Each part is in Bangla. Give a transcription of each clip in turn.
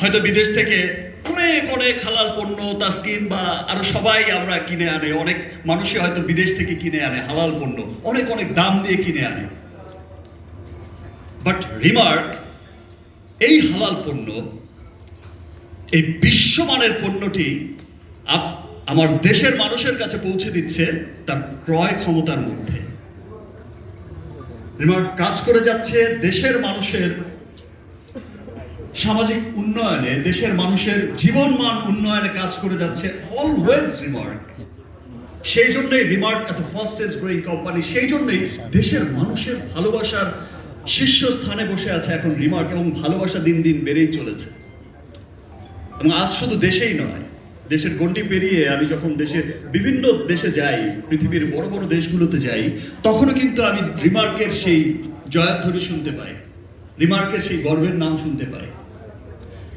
হয়তো বিদেশ থেকে অনেক অনেক হালাল পণ্য, তাস্কিন বা আরও সবাই আমরা কিনে আনে। অনেক মানুষই হয়তো বিদেশ থেকে কিনে আনে, হালাল পণ্য। অনেক অনেক দাম দিয়ে কিনে আনে। বাট রিমার্ক এই হালাল পণ্য, এই বিশ্বমানের পণ্যটি আমার দেশের মানুষের কাছে পৌঁছে দিচ্ছে তার ক্রয় ক্ষমতার মধ্যে। রিমার্ক কাজ করে যাচ্ছে দেশের মানুষের সামাজিক উন্নয়নে দেশের মানুষের জীবনমান উন্নয়নে কাজ করে যাচ্ছে অলওয়েজ রিমার্ক সেই জন্যই রিমার্ক এত ফাস্টেস্ট গ্রোয়িং কোম্পানি সেই জন্যই দেশের মানুষের ভালোবাসার শীর্ষস্থানে বসে আছে এখন রিমার্ক এবং ভালোবাসা দিন দিন বেড়েই চলেছে। এবং আজ শুধু দেশেই নয়, দেশের গণ্ডি পেরিয়ে আমি যখন দেশের বিভিন্ন দেশে যাই, পৃথিবীর বড় বড় দেশগুলোতে যাই, তখনও কিন্তু আমি রিমার্কের সেই জয়ধ্বনি শুনতে পাই। রিমার্কের সেই গর্বের নাম শুনতে পাই।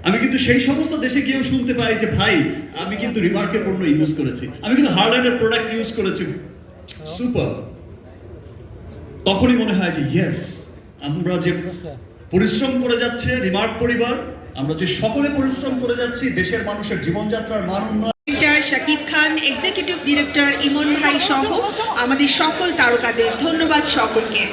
আমি কিন্তু সেই সমস্ত দেশে গিয়েও শুনতে পাই যে, ভাই, আমি কিন্তু রিমার্কের পণ্য ইউজ করেছি। আমি কিন্তু হার্ল্যান্ডের প্রোডাক্ট ইউজ করেছি। সুপার তখনই মনে হয় যে ইয়েস আমরা যে পরিশ্রম করে যাচ্ছে রিমার্ক পরিবার, আমরা যে সকলে পরিশ্রম করে যাচ্ছি, দেশের মানুষের জীবনযাত্রার মান উন্নয়ন শাকিব খান এক্সিকিউটিভ ডিরেক্টর ইমন ভাই সহ আমাদের সকল তারকাদের ধন্যবাদ সকলকে।